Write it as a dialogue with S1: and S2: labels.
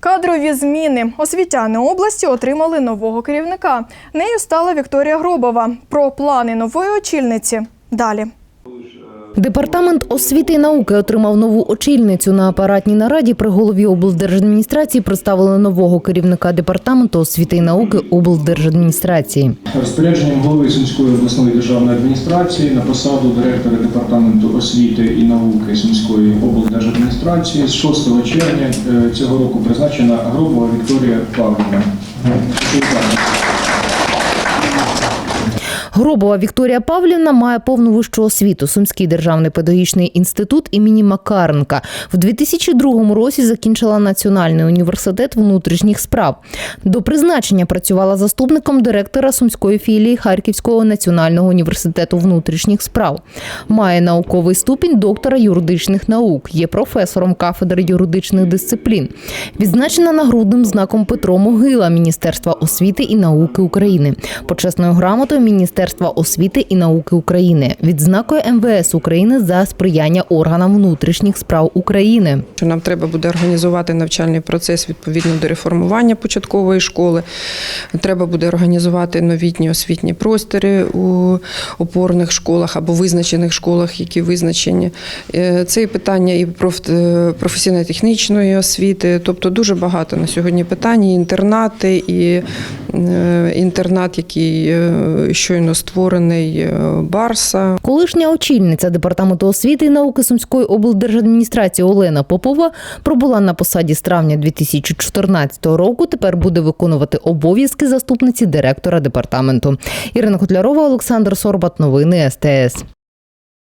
S1: Кадрові зміни. Освітяни області отримали нового керівника. Нею стала Вікторія Гробова. Про плани нової очільниці далі.
S2: Департамент освіти і науки отримав нову очільницю. На апаратній нараді при голові облдержадміністрації представили нового керівника департаменту освіти і науки облдержадміністрації.
S3: Розпорядженням голови Сумської обласної державної адміністрації на посаду директора департаменту освіти і науки Сумської облдержадміністрації з 6 червня е, цього року призначена Гробова Вікторія Павлівна.
S2: Гробова Вікторія Павлівна має повну вищу освіту. Сумський державний педагогічний інститут імені Макаренка. В 2002 році закінчила Національний університет внутрішніх справ. До призначення працювала заступником директора Сумської філії Харківського національного університету внутрішніх справ. Має науковий ступінь доктора юридичних наук. Є професором кафедри юридичних дисциплін. Відзначена нагрудним знаком Петро Могила Міністерства освіти і науки України, почесною грамотою Міністерства освіти і науки України, відзнакою МВС України за сприяння органам внутрішніх справ України.
S4: що нам треба буде організувати навчальний процес відповідно до реформування початкової школи. Треба буде організувати новітні освітні простори у опорних школах або визначених школах, які визначені. Е, Це і питання і е, професійно-технічної освіти, тобто дуже багато на сьогодні питань. І інтернати, і інтернат, який е, щойно створений е, Барса.
S2: Колишня очільниця департаменту освіти і науки Сумської облдержадміністрації Олена Попова пробула на посаді з травня 2014 року. Тепер буде виконувати обов'язки заступниці директора департаменту. Ірина Котлярова, Олександр Сорбат. Новини СТС.